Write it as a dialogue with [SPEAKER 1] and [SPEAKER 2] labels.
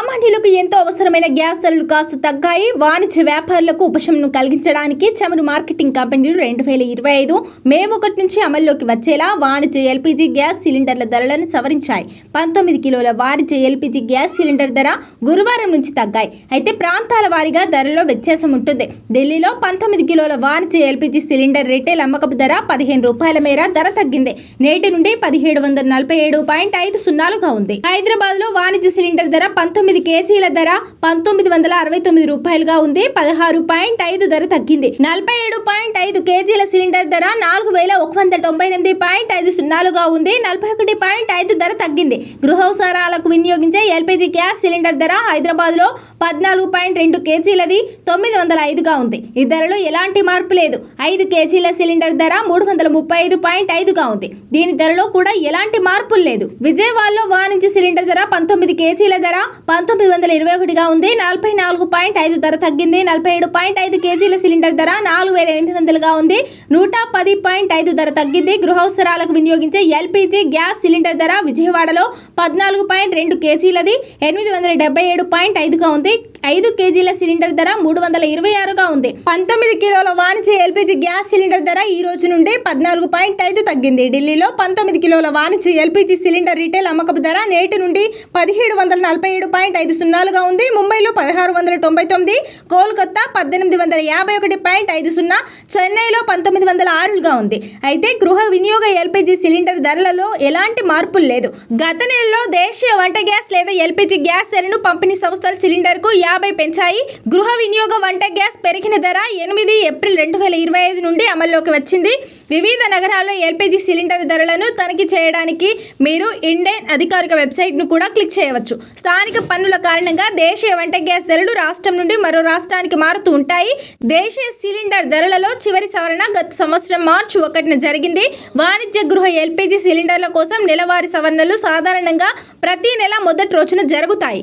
[SPEAKER 1] సామాన్యులకు ఎంతో అవసరమైన గ్యాస్ ధరలు కాస్త తగ్గాయి. వాణిజ్య వ్యాపారులకు ఉపశమనం కలిగించడానికి చమురు మార్కెటింగ్ కంపెనీలు రెండు వేల ఇరవై ఐదు మే ఒకటి నుంచి అమల్లోకి వచ్చేలా వాణిజ్య ఎల్పిజి గ్యాస్ సిలిండర్ల ధరలను సవరించాయి. పంతొమ్మిది కిలోల వాణిజ్య ఎల్పిజి గ్యాస్ సిలిండర్ ధర గురువారం నుంచి తగ్గాయి. అయితే ప్రాంతాల వారీగా ధరలో వ్యత్యాసం ఉంటుంది. ఢిల్లీలో పంతొమ్మిది కిలోల వాణిజ్య ఎల్పిజి సిలిండర్ రిటైల్ అమ్మకపు ధర పదిహేను రూపాయల మేర ధర తగ్గింది. నేటి నుండి పదిహేడు వందల నలభై ఏడు పాయింట్ ఐదు సున్నాలుగా ఉంది. హైదరాబాద్లో వాణిజ్య సిలిండర్ ధర పంతొమ్మిది కేజీల ధర పంతొమ్మిది వందల అరవై తొమ్మిది రూపాయలుగా ఉంది. పదహారు పాయింట్ ఐదు ధర తగ్గింది. నలభై ఏడు పాయింట్ ఐదు కేజీల సిలిండర్ ధర నాలుగు వేల ఒక వంద తొంభై ఎనిమిది పాయింట్ ఐదు సున్నాలుగా ఉంది. నలభై ఒకటి పాయింట్ ఐదు ధర తగ్గింది. గృహవసరాలకు వినియోగించే ఎల్పిజి గ్యాస్ సిలిండర్ ధర హైదరాబాద్లో పద్నాలుగు పాయింట్ రెండు కేజీలది తొమ్మిది వందల ఐదుగా ఉంది. ఈ ధరలో ఎలాంటి మార్పు లేదు. ఐదు కేజీల సిలిండర్ ధర మూడు వందల ముప్పై ఐదు పాయింట్ ఐదుగా ఉంది. దీని ధరలో కూడా ఎలాంటి మార్పులు లేదు. విజయవాడలో వాణిజ్య సిలిండర్ ధర పంతొమ్మిది కేజీల ధర పంతొమ్మిది వందల ఇరవై ఒకటిగా ఉంది. నలభై నాలుగు పాయింట్ ఐదు ధర తగ్గింది. నలభై ఏడు పాయింట్ ఐదు కేజీల సిలిండర్ ధర నాలుగు వేల ఎనిమిది వందలుగా ఉంది. నూట పది పాయింట్ ఐదు ధర తగ్గింది. గృహవసరాలకు వినియోగించే ఎల్పిజి గ్యాస్ సిలిండర్ ధర విజయవాడలో పద్నాలుగు పాయింట్ రెండు కేజీలది ఎనిమిది వందల డెబ్బై ఏడు పాయింట్ ఐదుగా ఉంది. ఐదు కేజీల సిలిండర్ ధర మూడు వందల ఇరవై ఆరుగా ఉంది. పంతొమ్మిది కిలోల వాణిజ్య ఎల్పిజి గ్యాస్ సిలిండర్ ధర ఈ రోజు నుండి పద్నాలుగు పాయింట్ ఐదు తగ్గింది. ఢిల్లీలో పంతొమ్మిది కిలోల వాణిజ్య ఎల్పిజి సిలిండర్ రీటైల్ అమ్మకపు ధర నేటి నుండి పదిహేడు వందల నలభై ఏడు పాయింట్ ఐదు సున్నాలుగా ఉంది. ముంబైలో పదహారు వందల తొంభై తొమ్మిది కోల్కత్తా పద్దెనిమిది వందల యాభై ఒకటి పాయింట్ ఐదు సున్నా చెన్నైలో పంతొమ్మిది వందల ఆరుగా ఉంది. అయితే గృహ వినియోగ ఎల్పిజి సిలిండర్ ధరలలో ఎలాంటి మార్పులు లేదు. గత నెలలో దేశీయ వంట గ్యాస్ లేదా ఎల్పిజి గ్యాస్ ధరను పంపిణీ సంస్థల సిలిండర్కు యాభై పెంచాయి. గృహ వినియోగ వంట గ్యాస్ పెరిగిన ధర ఎనిమిది ఏప్రిల్ రెండు వేల ఇరవై ఐదు నుండి అమల్లోకి వచ్చింది. వివిధ నగరాల్లో ఎల్పిజి సిలిండర్ ధరలను తనిఖీ చేయడానికి మీరు ఇండేన్ అధికారిక వెబ్సైట్ను కూడా క్లిక్ చేయవచ్చు. స్థానిక పన్నుల కారణంగా దేశీయ వంట గ్యాస్ ధరలు రాష్ట్రం నుండి మరో రాష్ట్రానికి మారుతూ ఉంటాయి. దేశీయ సిలిండర్ ధరలలో చివరి సవరణ గత సంవత్సరం మార్చి ఒకటిన జరిగింది. వాణిజ్య గృహ ఎల్పిజి సిలిండర్ల కోసం నెలవారీ సవరణలు సాధారణంగా ప్రతి నెల మొదటి రోజున జరుగుతాయి.